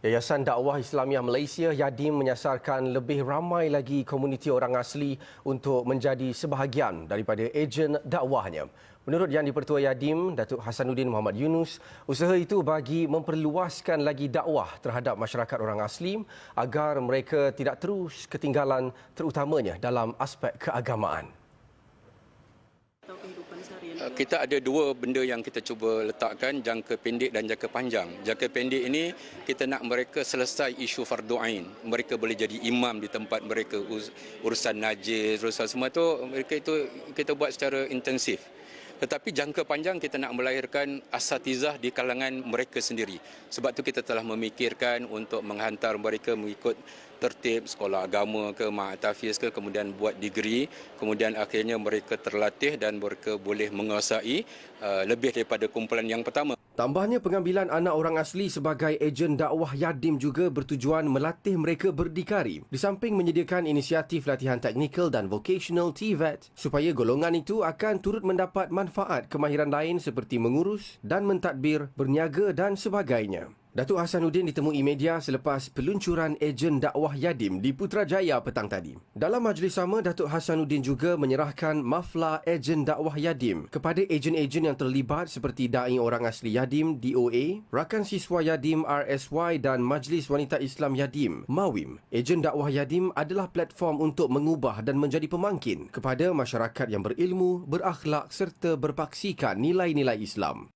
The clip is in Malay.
Yayasan Dakwah Islamiah Malaysia Yadim menyasarkan lebih ramai lagi komuniti orang asli untuk menjadi sebahagian daripada ejen dakwahnya. Menurut Yang di-Pertua Yadim, Datuk Hasanuddin Muhammad Yunus, usaha itu bagi memperluaskan lagi dakwah terhadap masyarakat orang asli agar mereka tidak terus ketinggalan terutamanya dalam aspek keagamaan. Uh, kita ada dua benda yang kita cuba letakkan jangka pendek dan jangka panjang. Jangka pendek ini kita nak mereka selesai isu fardu ain. Mereka boleh jadi imam di tempat mereka urusan najis, urusan semua tu mereka itu kita buat secara intensif. Tetapi jangka panjang kita nak melahirkan asatizah di kalangan mereka sendiri. Sebab tu kita telah memikirkan untuk menghantar mereka mengikut tertib sekolah agama ke ma'atafiz ke kemudian buat degree kemudian akhirnya mereka terlatih dan mereka boleh menguasai uh, lebih daripada kumpulan yang pertama. Tambahnya pengambilan anak orang asli sebagai ejen dakwah Yadim juga bertujuan melatih mereka berdikari di samping menyediakan inisiatif latihan teknikal dan vocational TVET supaya golongan itu akan turut mendapat manfaat kemahiran lain seperti mengurus dan mentadbir, berniaga dan sebagainya. Datuk Hasanuddin ditemui media selepas peluncuran ejen dakwah Yadim di Putrajaya petang tadi. Dalam majlis sama, Datuk Hasanuddin juga menyerahkan mafla ejen dakwah Yadim kepada ejen-ejen yang terlibat seperti Dai Orang Asli Yadim DOA, Rakan Siswa Yadim RSY dan Majlis Wanita Islam Yadim MAWIM. Ejen dakwah Yadim adalah platform untuk mengubah dan menjadi pemangkin kepada masyarakat yang berilmu, berakhlak serta berpaksikan nilai-nilai Islam.